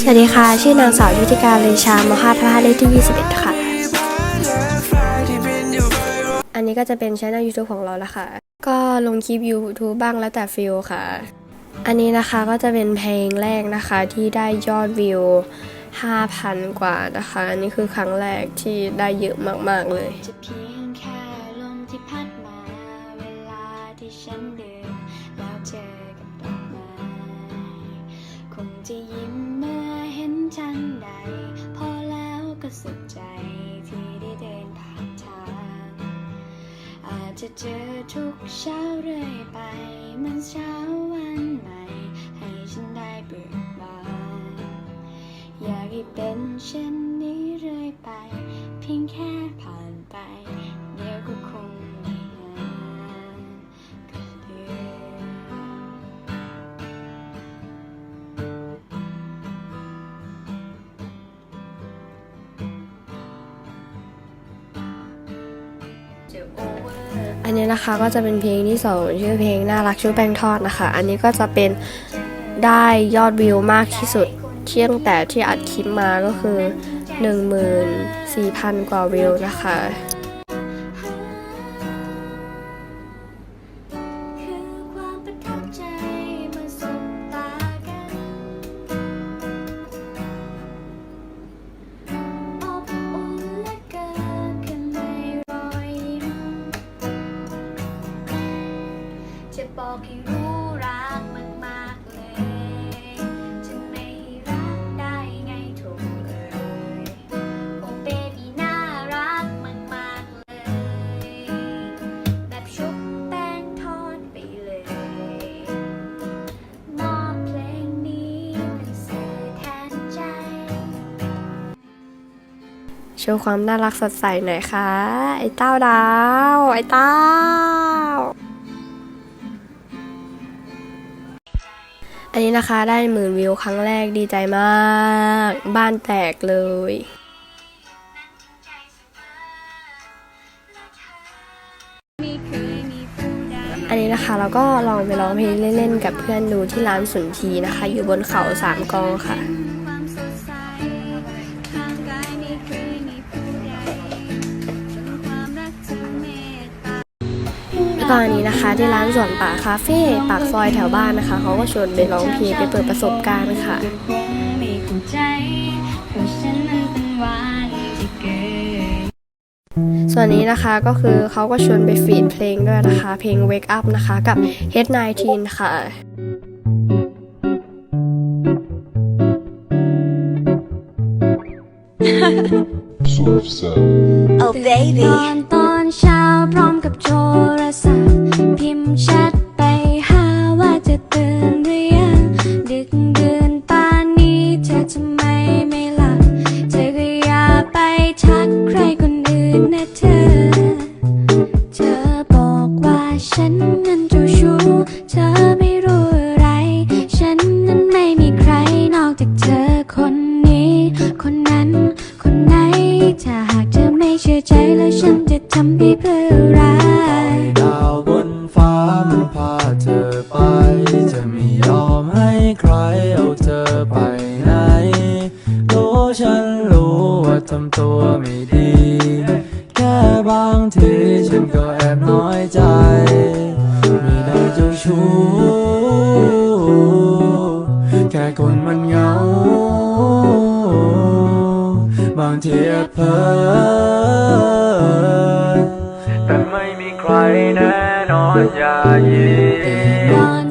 สวัสดีค่ะ ชื่อนางสาวยุทธการลือชามห้าทเลขที่ 21 ค่ะ อันนี้ก็จะเป็นช่อง YouTube ของเราละค่ะ ก็ลงคลิป YouTube บ้างแล้วแต่ฟิลค่ะ อันนี้นะคะก็จะเป็นเพลงแรกนะคะที่ได้ยอดวิว 5,000 กว่านะคะ อันนี้คือครั้งแรกที่ได้เยอะมาก ๆ เลยจะเพีย จะเจอทุกเช้าเรื่อยไป มันเช้าวันใหม่ ให้ฉันได้เบิกบานอยากให้เป็นเช่นนี้เรื่อยไป เพียงแค่ผ่านไป เดี๋ยวก็คงไม่นานก็เดือน อันนี้นะคะก็จะเป็นเพลงที่สองชื่อเพลงน่ารักชุบแป้งทอดนะคะ อันนี้ก็จะเป็นได้ยอดวิวมากที่สุดเที่ยงแต่ที่อัดคลิปมาก็คือ 14,000 กว่าวิวนะคะ บอกให้รู้รักมากๆเลยจะไม่รักได้ไงถูกเลยโอ้เบบี้น่ารักมากๆเลย แบบชุบแป้งทอดไปเลย มอบเพลงนี้เป็นสื่อแทนใจ โชว์ความน่ารักสดใสหน่อยค่ะ ไอ้เต้าดาว ไอ้เต้า อันนี้นะคะได้หมื่นวิวครั้งแรกดีใจมาก บ้านแตกเลย อันนี้นะคะเราก็ลองไปร้องเพลงเล่นๆ กับเพื่อนดูที่ร้านสุนทีนะคะ อยู่บนเขาสามกองค่ะ แล้วก็อันนี้นะคะ ที่ร้านสวนป่าคาเฟ่ปากซอยแถวบ้านนะคะเขาก็ชวนไปร้องเพลงไปเปิดประสบการณ์ค่ะไม่เข้าใจเพราะฉันนั้นเป็นวันที่เกิดส่วนนี้นะคะก็คือเขาก็ชวนไปฟีดเพลงด้วยนะคะ เพลง Wake Up นะคะ กับ H19 ค่ะ Sort of so. Oh baby ตอนตอน เช้าพร้อมกับโทรศัพท์ พิมพ์แชทไปหาว่าจะตื่นหรือยัง ดึกเดือนป่านนี้เธอทำไมไม่หลับ เธอก็อย่าไปทักใครคนอื่นนะเธอ ดี แค่บางทีฉันก็แอบน้อยใจ ไม่ได้เจ้าชู้ แค่คนมันเหงา บางทีแอบเพ้อแต่ไม่มีใครแน่นอนอย่ายีต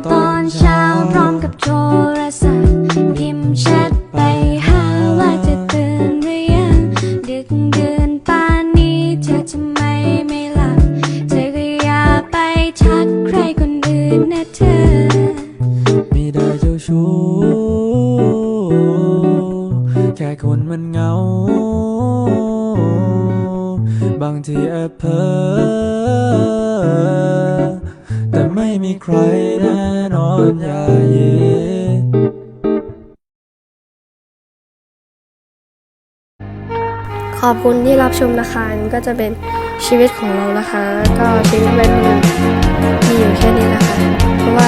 ชู้ แค่คนมันเหงา บางทีแอบเพ้อแต่ไม่มีใครแน่นอนอย่าเยขอบคุณที่รับชมนะคะก็จะเป็นชีวิตของเรานะคะ ก็ชีวิตวัยรุ่นมีอยู่แค่นี้นะคะ เพราะว่า